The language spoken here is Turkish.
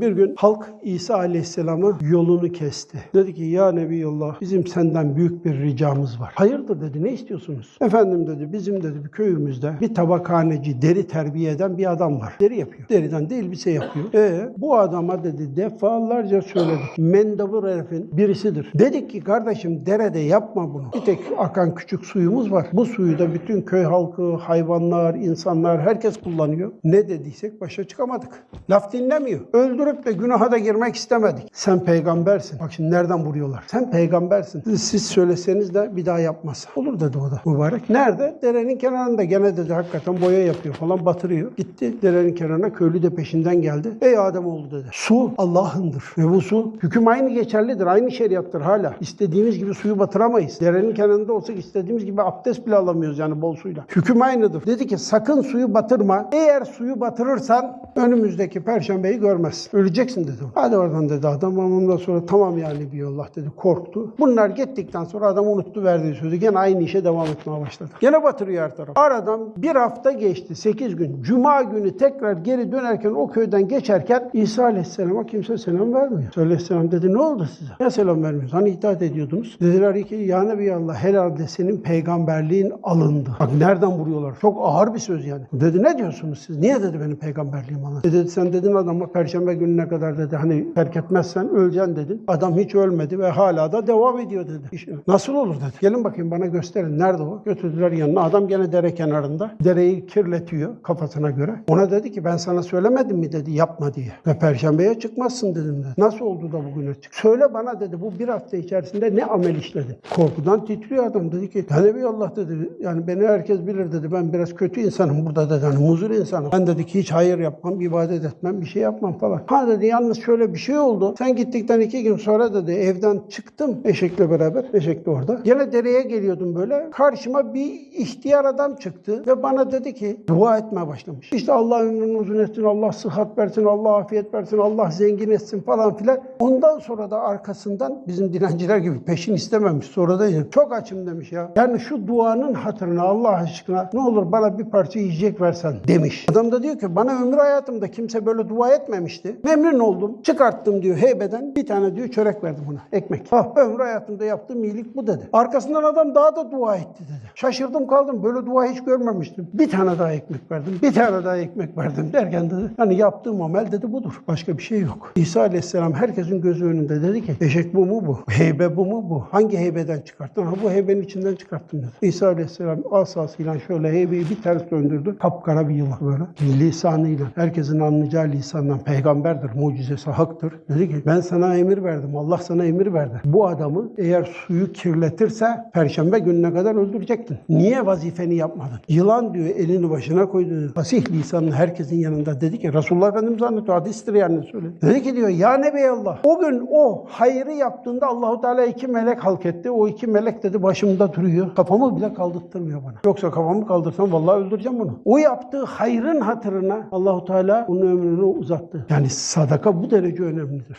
Bir gün halk İsa Aleyhisselam'a yolunu kesti. Dedi ki ya Nebiyullah bizim senden büyük bir ricamız var. Hayırdır dedi ne istiyorsunuz? Efendim dedi bizim dedi bir köyümüzde bir tabakhaneci deri terbiye eden bir adam var. Deri yapıyor. Deriden de elbise yapıyor. E bu adama dedi defalarca söyledik. Mendebur herifin birisidir. Dedik ki kardeşim derede yapma bunu. Bir tek akan küçük suyumuz var. Bu suyu da bütün köy halkı, hayvanlar, insanlar herkes kullanıyor. Ne dediysek başa çıkamadık. Laf dinlemiyor. Öldürüp de günaha da girmek istemedik. Sen peygambersin. Bak şimdi nereden vuruyorlar? Sen peygambersin. Siz söyleseniz de bir daha yapmaz. Olur dedi o da mübarek. Nerede? Derenin kenarında. Gene dedi hakikaten boya yapıyor falan batırıyor. Gitti derenin kenarına köylü de peşinden geldi. Ey Adem oldu dedi. Su Allah'ındır. Ve bu su hüküm aynı geçerlidir. Aynı şeriattır hala. İstediğimiz gibi suyu batıramayız. Derenin kenarında olsak istediğimiz gibi abdest bile alamıyoruz yani bol suyla. Hüküm aynıdır. Dedi ki sakın suyu batırma. Eğer suyu batırırsan önümüzdeki perşembeyi görmezsin. Öleceksin dedi. Hadi oradan dedi adam. Ondan sonra tamam yani bir Allah dedi. Korktu. Bunlar gittikten sonra adam unuttu verdiği sözü. Gene aynı işe devam etmeye başladı. Gene batırıyor her taraf. Aradan bir hafta geçti. 8 gün. Cuma günü tekrar geri dönerken o köyden geçerken İsa Aleyhisselam'a kimse selam vermiyor. İsa Aleyhisselam dedi ne oldu size? Ne selam vermiyorsunuz? Hani itaat ediyordunuz? Dediler ki ya Nebiyallah herhalde senin peygamberliğin alındı. Bak nereden vuruyorlar? Çok ağır bir söz yani. Dedi ne diyorsunuz siz? Niye dedi benim peygamberliğim alındı? Dedi sen dedin adama perşembe gününe kadar dedi hani terk etmezsen öleceksin dedin. Adam hiç ölmedi ve hala da devam ediyor dedi. İşine. Nasıl olur dedi. Gelin bakayım bana gösterin. Nerede o? Götürdüler yanına. Adam gene dere kenarında. Dereyi kirletiyor kafasına göre. Ona dedi ki ben sana söylemedim mi dedi yapma diye. Ve perşembeye çıkmazsın dedim dedi. Nasıl oldu da bugüne çık? Söyle bana dedi bu bir hafta içerisinde ne amel işledin? Korkudan titriyor adam. Dedi ki bir Allah dedi. Yani beni herkes bilir dedi. Ben biraz kötü insanım burada dedi. Hani muzur insanım. Ben dedi ki hiç hayır yapmam, ibadet etmem, bir şey yapmam falan. Ha dedi yalnız şöyle bir şey oldu. Sen gittikten iki gün sonra dedi evden çıktım eşekle beraber. Eşek de orada. Gene dereye geliyordum böyle. Karşıma bir ihtiyar adam çıktı ve bana dedi ki dua etmeye başlamış. İşte Allah ömrünü uzun etsin, Allah sıhhat versin, Allah afiyet versin, Allah zengin etsin falan filan. Ondan sonra da arkasından bizim dilenciler gibi peşin istememiş. Sonra da çok açım demiş ya. Yani şu duanın hatırına Allah aşkına ne olur bana bir parça yiyecek versen demiş. Adam da diyor ki bana ömür hayatımda kimse böyle dua etmemişti. Memnun oldum. Çıkarttım diyor heybeden. Bir tane diyor çörek verdim ona. Ekmek. Ah ömür hayatımda yaptığım iyilik bu dedi. Arkasından adam daha da dua etti dedi. Şaşırdım kaldım. Böyle dua hiç görmemiştim. Bir tane daha ekmek verdim. Bir tane daha ekmek verdim derken dedi. Hani yaptığım amel dedi budur. Başka bir şey yok. İsa Aleyhisselam herkesin gözü önünde dedi ki eşek bu mu bu? Heybe bu mu bu? Hangi heybeden çıkarttın? Ha bu heybenin içinden çıkarttım dedi. İsa Aleyhisselam asasıyla şöyle heybeyi bir ters döndürdü. Kapkara bir yılan böyle. Lisanıyla. Herkesin anlayacağı lisandan. Peygamberdir. Mucizesi haktır. Dedi ki ben sana emir verdim. Allah sana emir verdi. Bu adamı eğer suyu kirletirse perşembe gününe kadar öldürecektin. Niye vazifeni yapmadın? Yılan diyor elini başına koydu. Fasih lisanlı herkesin yanında dedi ki Resulullah Efendimiz anlatıyor. Hadistir yani söyle. Dedi ki diyor ya Nebiyallah o gün o hayrı yaptığında Allahu Teala iki melek halk etti. O iki melek dedi başımda duruyor. Kafamı bile kaldırtmıyor bana. Yoksa kafamı kaldırsam vallahi öldüreceğim bunu. O yaptığı hayrın hatırına Allahu Teala onun ömrünü uzattı. Yani sadaka bu derece önemlidir.